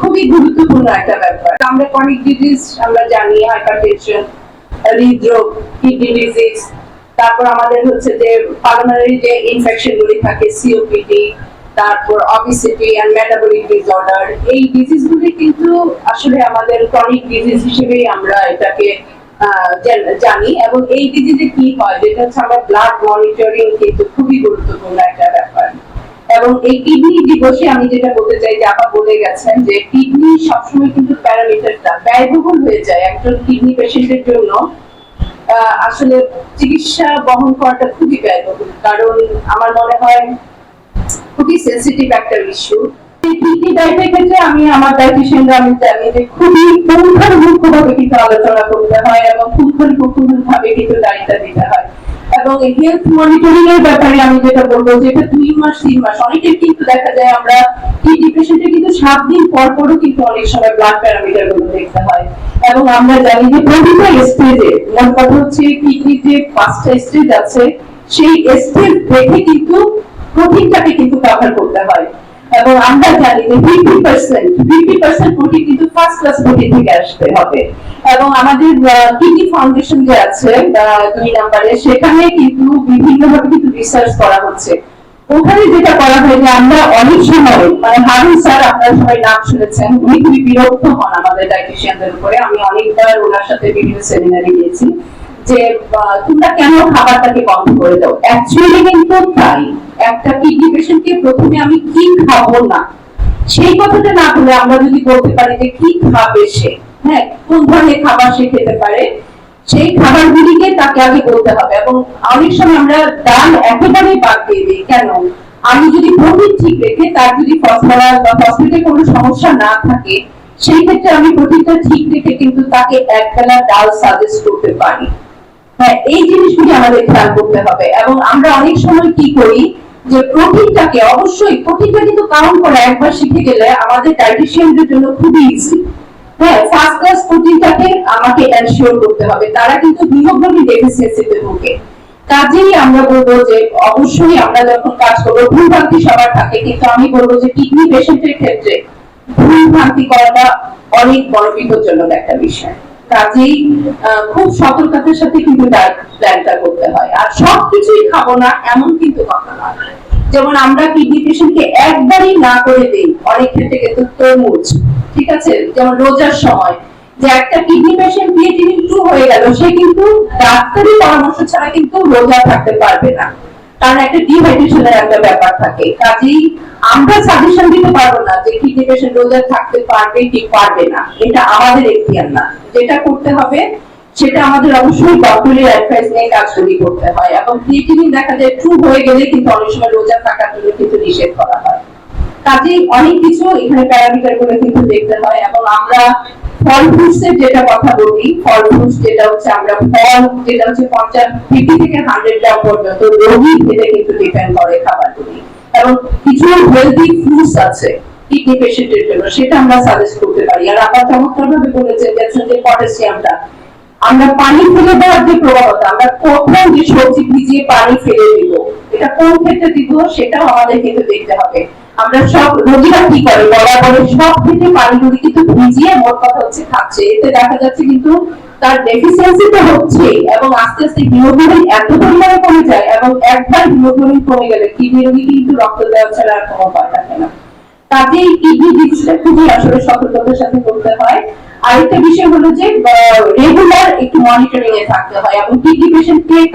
খুবই গুরুত্বপূর্ণ একটা ব্যাপার। আমরা ক্রনিক ডিজিজ আমরা জানি হাইপারটেনশন হৃদরোগ কিডনি ডিজিজ তারপর আমাদের হচ্ছে যে পালমোনারি যে ইনফেকশন গুলি থাকে সিওপিডি তারপর অবিসিটি এন্ড মেটাবলিক ডিসঅর্ডার এই ডিজিজ গুলি কিন্তু আসলে আমাদের ক্রনিক ডিজিজ হিসেবেই আমরা এটাকে জানি এবং এই ডিজিজে কি হয়, যেটা হচ্ছে আমরা ব্লাড মনিটরিং কিন্তু খুবই গুরুত্বপূর্ণ একটা ব্যাপার। এবং এই কিডনি দিবসে আমি যেটা বলতে চাই যে আপা বলে গেছেন যে কিডনি সবসময় কিন্তু প্যারামিটারটা ব্যয়বহুল হয়ে যায় একজন কিডনি পেশেন্টের জন্য। আসলে চিকিৎসা বহন করাটা খুবই ব্যয়বহুল, কারণ আমার মনে হয় খুবই সেন্সিটিভ একটা ইস্যু কিডনি ডায়েটের ক্ষেত্রে আমি, আমার ডায়েটিশিয়ানরা আমি জানি যে খুবই পুঙ্খানুপুঙ্খভাবে কিন্তু আলোচনা করতে হয় এবং পুঙ্খানুপুঙ্খভাবে কিন্তু ডায়েটটা দিতে হয়। এবং হেলথ মনিটরিং এর ব্যাপারে আমি যেটা বলব যে এটা দুই মাস, তিন মাস, অনেকের কিন্তু দেখা যায় আমরা কিডনি পেশেন্টের কিন্তু সাত দিন পর পরও কিন্তু অনেক সময় ব্লাড প্যারামিটারগুলো দেখতে হয়। এবং আমরা জানি যে প্রতিটা স্টেজে মোট কথা হচ্ছে কিডনি যে পাঁচটা স্টেজ আছে, সেই স্টেজ দেখে কিন্তু প্রোটিনটাকে কিন্তু কভার করতে হয়। এবং আমরা জানি যে fifty percent fifty percent protein কিন্তু ফার্স্ট ক্লাস প্রোটিন থেকে আসতে হবে। এবং আমাদের কিডনি ফাউন্ডেশন যে আছে দুই নম্বরে, সেখানে কিন্তু বিভিন্ন ভাবে কিন্তু রিসার্চ করা হচ্ছে। ওখানে যেটা করা হয় যে আমরা অনেক সময় মানে হারুন স্যার আপনারা সবাই নাম শুনেছেন, উনি খুবই বিরক্ত হন আমাদের ডায়েটিশিয়ানদের উপরে। আমি অনেকবার ওনার সাথে বিভিন্ন সেমিনারে গিয়েছি। যে তোমরা কেন খাবারটাকে বন্ধ করে দাও? অ্যাকচুয়ালি কিন্তু তাই। একটা কিডনি পেশেন্টকে প্রথমে আমি কি খাব না, সেই কথাটা না বলে আমরা যদি বলতে পারি যে কি খাবে সে হ্যাঁ কোন ধরনের খাবার সে খেতে পারে, সেই খাবারগুলিকে তাকে আগে বলতে হবে। এবং অনেক সময় আমরা ডাল একেবারেই বাদ দিয়ে দিই। কেন? আমি যদি প্রোটিন ঠিক রেখে তার যদি ফসফরাস বা ফসফেটের কোনো সমস্যা না থাকে, সেই ক্ষেত্রে আমি প্রোটিনটা ঠিক রেখে কিন্তু তাকে এক বেলা ডাল সাজেস্ট করতে পারি। হ্যাঁ এই জিনিসগুলি আমাদের খেয়াল করতে হবে। এবং আমরা অনেক সময় কি করি যে প্রোটিনটাকে অবশ্যই, প্রোটিনটা কিন্তু কাউন্ট করা একবার শিখে গেলে আমাদের জন্য খুবই ইজি হ্যাঁ ফার্স্ট ক্লাস প্রোটিনটাকে আমাকে এনশিওর করতে হবে। তারা কিন্তু হিমোগ্লোবিন ডেফিসিয়েন্সিতে ভোগে। কাজেই আমরা বলব যে অবশ্যই আমরা যখন কাজ করব ভুল ভ্রান্তি সবার থাকে, কিন্তু আমি বলব যে কিডনি পেশেন্টের ক্ষেত্রে ভুল ভ্রান্তি করাটা অনেক বড় বিপজ্জনক একটা বিষয়। কাজেই খুব সতর্কতার সাথে কিন্তু প্ল্যানটা করতে হয়। আর খাব না, এমন কিন্তু কথা না যেমন আমরা কিডনি পেশেন্টকে একবারই না করে দিই, অনেক ক্ষেত্রে কিন্তু তরমুজ, ঠিক আছে? যেমন রোজার সময়, যে একটা কিডনি পেশেন্ট ক্রিয়েটিনিন টু হয়ে গেল, সে কিন্তু ডাক্তারি পরামর্শ ছাড়া কিন্তু রোজা থাকতে পারবে না। কারণ একটা ডিহাইড্রেশনের একটা ব্যাপার থাকে। কাজেই আমরা সাজেশন দিতে পারব না যে কিডনি পেশেন্ট রোজা থাকতে পারবে, কি পারবে না। এটা আমাদের এখতিয়ার না। যেটা করতে হবে, সেটা আমাদের অবশ্যই ডক্টরের অ্যাডভাইস নিয়ে কাজগুলি করতে হয়। এবং দেখা যায় ট্রু হয়ে গেলে কিন্তু অনেক সময় রোজা থাকার জন্য কিন্তু নিষেধ করা হয়। কাজেই অনেক কিছু এখানে প্যারামিটারগুলো কিন্তু দেখতে হয় এবং আমরা ফল ফ্রুটস এর যেটা কথা বলি, ফল ফ্রুটস যেটা হচ্ছে আমরা ফল, যেটা হচ্ছে পঞ্চাশ ফিফটি থেকে হান্ড্রেড গ্রাম পর্যন্ত রোগী খেতে কিন্তু ডিপেন্ড করে খাবারগুলি। কিছু হেলদি আছে কিডনি পেশেন্টের জন্য, সেটা আমরা সাজেস্ট করতে পারি। আর ভাবে বলেছেন গেছেন যে পটাশিয়ামটা আমরা পানি ফেলে দেওয়ার যে প্রবণতা, আমরা যে সবজি ভিজিয়ে পানি ফেলে দিব, এটা কোন ক্ষেত্রে দিব, সেটাও আমাদের কিন্তু দেখতে হবে। আমরা সব রোগীরা কি করে? বরাবর সব ক্ষেত্রে পানিগুলি কিন্তু ভিজিয়ে মোট কথা হচ্ছে খাচ্ছে, এতে দেখা যাচ্ছে কিন্তু তার ডেফিসিয়েন্সি তো এবং আস্তে আস্তে হিমোগ্লোবিন এত পরিমাণে কমে যায় এবং একবার হিমোগ্লোবিন কমে গেলে কিডনি রোগী কিন্তু রক্ত দেওয়া ছাড়া আর কোনো থাকে না। কাজেই কিডনি খুবই আসলে সতর্কতার সাথে করতে হয়। আরেকটা বিষয় হলো যে রেগুলার একটু মনিটরিং এ থাকতে হয় এবং কিডনি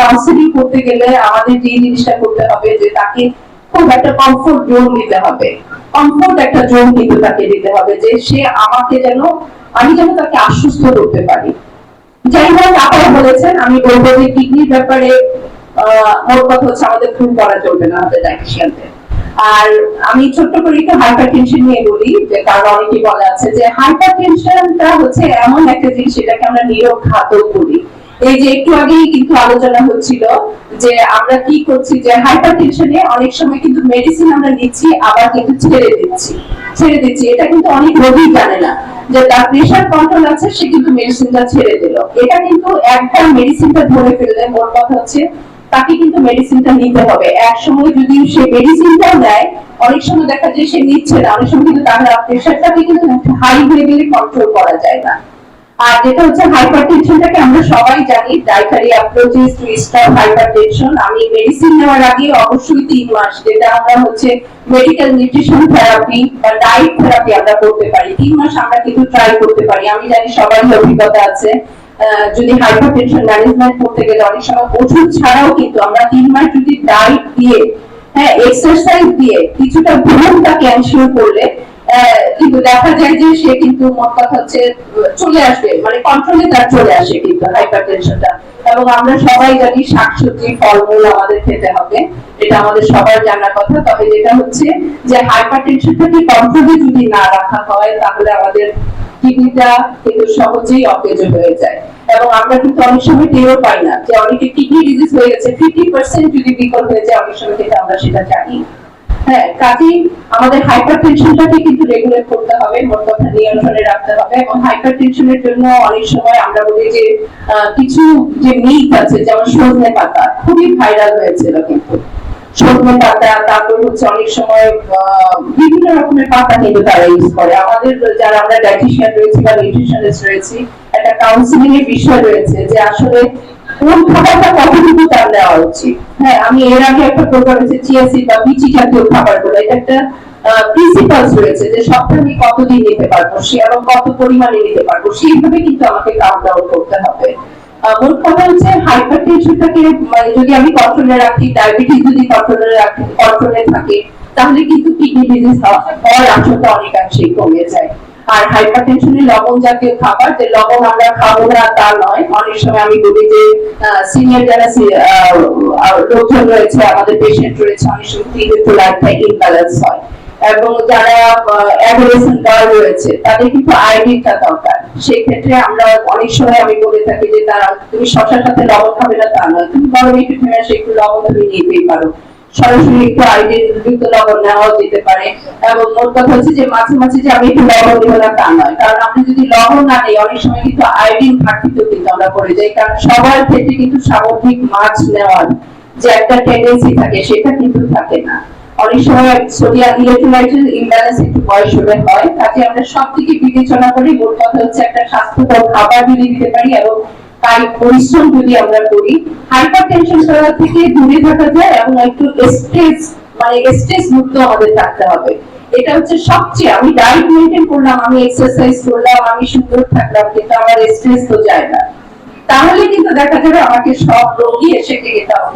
কাউন্সিলিং করতে গেলে আমাদের যে জিনিসটা করতে হবে যে তাকে খুব একটা কমফোর্ট জোন দিতে হবে। কমফোর্ট একটা জোন কিন্তু তাকে দিতে হবে যে সে আমাকে যেন, আমি যেন তাকে আশ্বস্ত করতে পারি। যাই হোক বলেছেন, আমি বলব যে কিডনির ব্যাপারে মোট কথা হচ্ছে আমাদের করা চলবে না আমাদের আর আমি ছোট্ট করে একটু হাইপার টেনশন নিয়ে বলি, যে কারণ অনেকেই বলা আছে যে হাইপার টেনশনটা হচ্ছে এমন একটা জিনিস, সেটাকে আমরা নিরোগ ঘাতক বলি। এই যে একটু আগেই কিন্তু আলোচনা হচ্ছিল যে আমরা কি করছি, যে অনেক সময় কিন্তু মেডিসিন আমরা নিচ্ছি, আবার কিন্তু ছেড়ে দিচ্ছি। ছেড়ে দিচ্ছি। এটা কিন্তু অনেক রোগী জানে না যে তার প্রেশার কন্ট্রোল আছে, সে কিন্তু মেডিসিনটা ছেড়ে দিল। এটা কিন্তু একবার মেডিসিনটা ধরে ফেললে মোট কথা হচ্ছে তাকে কিন্তু মেডিসিনটা নিতে হবে। এক সময় যদি সে মেডিসিনটাও নেয়, অনেক সময় দেখা যায় সে নিচ্ছে না। অনেক সময় কিন্তু তার প্রেশারটাকে কিন্তু হাই হয়ে গেলে কন্ট্রোল করা যায় না। আর যেটা হচ্ছে হাইপারটেনশনটাকে আমরা সবাই জানি dietary approaches to stop hypertension আমি মেডিসিন নেওয়ার আগে অবশ্যই তিন মাস, যেটা আমরা হচ্ছে মেডিকেল নিউট্রিশন থেরাপি বা ডায়েট থেরাপি আমরা করতে পারি। তিন মাস আমরা কিন্তু ট্রাই করতে পারি। আমি জানি সবাই অভিজ্ঞতা আছে। যদি হাইপারটেনশন ম্যানেজমেন্ট করতে গেলে অনেক সময় ওষুধ ছাড়াও কিন্তু আমরা তিন মাস যদি ডায়েট দিয়ে হ্যাঁ এক্সারসাইজ দিয়ে কিছুটা তাকে এনশিওর করলে কিন্তু দেখা যায় যে সে কিন্তু মোট কথা হচ্ছে, চলে আসবে মানে কন্ট্রোলে তার চলে আসে কিন্তু হাইপার টেনশনটা এবং আমরা সবাই জানি শাকসবজি, ফলমূল আমাদের খেতে হবে, এটা আমাদের সবার জানার কথা। তবে যেটা হচ্ছে যে হাইপার টেনশনটাকে কন্ট্রোলে যদি না রাখা হয়, তাহলে আমাদের কিডনিটা কিন্তু সহজেই অকেজ হয়ে যায়। এবং আমরা কিন্তু অনেক সময় টেরও পাই না যে অনেকে কিডনি ডিজিজ হয়ে গেছে ফিফটি পার্সেন্ট যদি বিকল হয়ে যায়, অনেক সময় কিন্তু আমরা সেটা জানি। হ্যাঁ কাজেই আমাদের হাইপার টেনশনটাকে কিন্তু রেগুলেট করতে হবে, মোট কথা নিয়ন্ত্রণে রাখতে হবে এবং হাইপার টেনশনের জন্য অনেক সময় আমরা বলি যে কিছু যে আছে, যেমন সজনে পাতা, খুবই ভাইরাল হয়েছিল কিন্তু। সজনে পাতা, তারপর হচ্ছে অনেক সময় বিভিন্ন রকমের পাতা কিন্তু তারা ইউজ করে। আমাদের যারা আমরা ডাইটিশিয়ান রয়েছি বা নিউট্রিশনিস্ট রয়েছি, একটা কাউন্সিলিং এর বিষয় রয়েছে যে আসলে কোন খাবারটা কতটুকু তার নেওয়া উচিত? হ্যাঁ আমি এর আগে একটা প্রোগ্রাম হচ্ছে চিয়াসি বা বিচি জাতীয় খাবারগুলো, এটা একটা প্রিন্সিপালস রয়েছে যে সপ্তাহে আমি কতদিন নিতে পারব, সে এবং কত পরিমাণে নিতে পারব, সেইভাবে কিন্তু আমাকে কাউন্ট ডাউন করতে হবে। মোট কথা হচ্ছে হাইপার টেনশনটাকে মানে যদি আমি কন্ট্রোলে রাখি ডায়াবেটিস যদি কন্ট্রোলে রাখি কন্ট্রোলে থাকে, তাহলে কিন্তু কিডনি ডিজিজ হওয়ার আশঙ্কা অনেকাংশেই কমে যায়। আর হাইপার লবণ জাতীয় খাবার, যে লবণ আমরা খাব না, তা নয়। অনেক সময় আমি বলি যে সিনিয়র যারা লোকজন রয়েছে, আমাদের পেশেন্ট রয়েছে, অনেক সময় ইলেকট্রোলাইটটা ইমব্যালেন্স হয়। এবং যারা অ্যাডোলেসেন্ট গার্ল রয়েছে, তাদের কিন্তু আয়োডিনটা দরকার। সেই ক্ষেত্রে আমরা অনেক সময় আমি বলে থাকি যে, তারা, তুমি শশার সাথে লবণ খাবে না, তা নয়। তুমি গরম একটু ফেলে আসে, একটু লবণ তুমি নিতেই পারো। সরাসরি একটু আয়োডিন লবণ নেওয়া যেতে পারে। এবং মোট কথা হচ্ছে যে মাঝে মাঝে যে আমি একটু লবণ নেব না, তা নয়। কারণ আমরা যদি লবণ না নিই, অনেক সময় কিন্তু আয়োডিন ঘাটতিতেও কিন্তু আমরা পড়ে যাই। কারণ সবার ক্ষেত্রে কিন্তু সামগ্রিক মাছ নেওয়ার যে একটা টেন্ডেন্সি থাকে, সেটা কিন্তু থাকে না। অনেক সময় সোডিয়াম ইলেকট্রোলাইটের ইমব্যালেন্স একটু বয়স হলে হয়। কাজে আমরা সব দিকে বিবেচনা করি মোট কথা হচ্ছে একটা স্বাস্থ্যকর খাবার যদি দিতে পারি এবং কায়িক পরিশ্রম যদি আমরা করি করা থেকে দূরে থাকা যায় এবং একটু স্ট্রেস মানে স্ট্রেস মুক্ত আমাদের থাকতে হবে। এটা হচ্ছে সবচেয়ে, আমি ডায়েট মেনটেন করলাম, আমি এক্সারসাইজ করলাম, আমি সুন্দর থাকলাম, কিন্তু আমার স্ট্রেস তো যায় না। তাহলে কিন্তু দেখা যাবে আমাকে সব রোগী এসে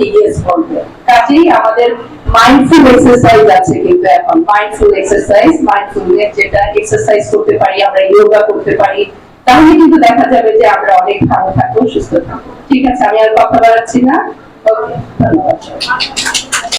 ইয়েস করবে। কাজেই আমাদের মাইন্ডফুল এক্সারসাইজ আছে কিন্তু এখন। মাইন্ডফুল এক্সারসাইজ মাইন্ডফুল যেটা এক্সারসাইজ করতে পারি, আমরা যোগা করতে পারি তাহলে কিন্তু দেখা যাবে যে আমরা অনেক ভালো থাকব, সুস্থ থাকব। ঠিক আছে, আমি আর কথা বাড়াচ্ছি না। ওকে, ধন্যবাদ।